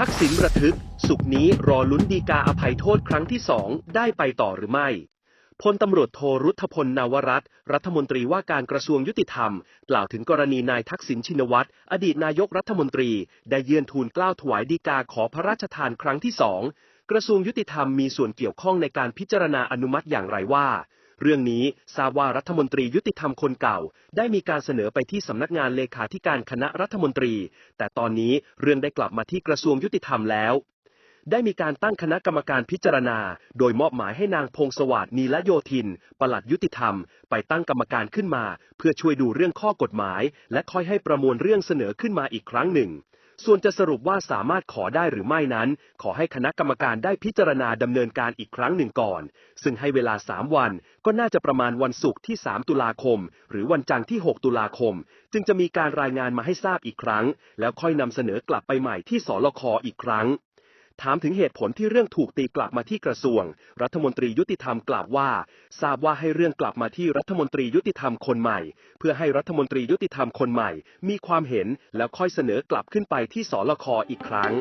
ทักษิณระทึก สุกร์นี้รอลุ้นดีกาอภัยโทษครั้งที่สองได้ไปต่อหรือไม่พลตำรวจโทรุทธพลนาวรัตน์รัฐมนตรีว่าการกระทรวงยุติธรรม กล่าวถึงกรณีนายทักษิณชินวัตร อดีตนายกรัฐมนตรี ได้เยื่อนทูลกล้าวถวายดีกาขอพระราชทานครั้งที่สอง กระทรวงยุติธรรมมีส่วนเกี่ยวข้องในการพิจารณาอนุมัติอย่างไรว่า เรื่องนี้ทราบว่ารัฐมนตรียุติธรรมคนเก่า ได้มีการเสนอไปที่สำนักงานเลขาธิการคณะรัฐมนตรี แต่ตอนนี้เรื่องได้กลับมาที่กระทรวงยุติธรรมแล้วได้มีการตั้งคณะกรรมการพิจารณา โดยมอบหมายให้นางพงศวาสดนีละโยธิน ปลัดยุติธรรม ไปตั้งกรรมการขึ้นมา เพื่อช่วยดูเรื่องข้อกฎหมาย และค่อยให้ประมวลเรื่องเสนอขึ้นมาอีกครั้งหนึ่ง ส่วนจะสรุปว่าสามารถขอได้หรือไม่นั้น ขอให้คณะกรรมการได้พิจารณาดำเนินการอีกครั้งหนึ่งก่อน ซึ่งให้เวลา 3 วัน ก็น่าจะประมาณวันศุกร์ที่ 3 ตุลาคม หรือวันจันทร์ที่ 6 ตุลาคม จึงจะมีการรายงานมาให้ทราบอีกครั้ง แล้วค่อยนำเสนอกลับไปใหม่ที่สลคอีกครั้ง ถามถึงเหตุผลที่เรื่องถูกตีกลับมาที่กระทรวง รัฐมนตรียุติธรรมกล่าวว่า ทราบว่าให้เรื่องกลับมาที่รัฐมนตรียุติธรรมคนใหม่ เพื่อให้รัฐมนตรียุติธรรมคนใหม่ มีความเห็นแล้วค่อยเสนอกลับขึ้นไปที่สลคอีกครั้ง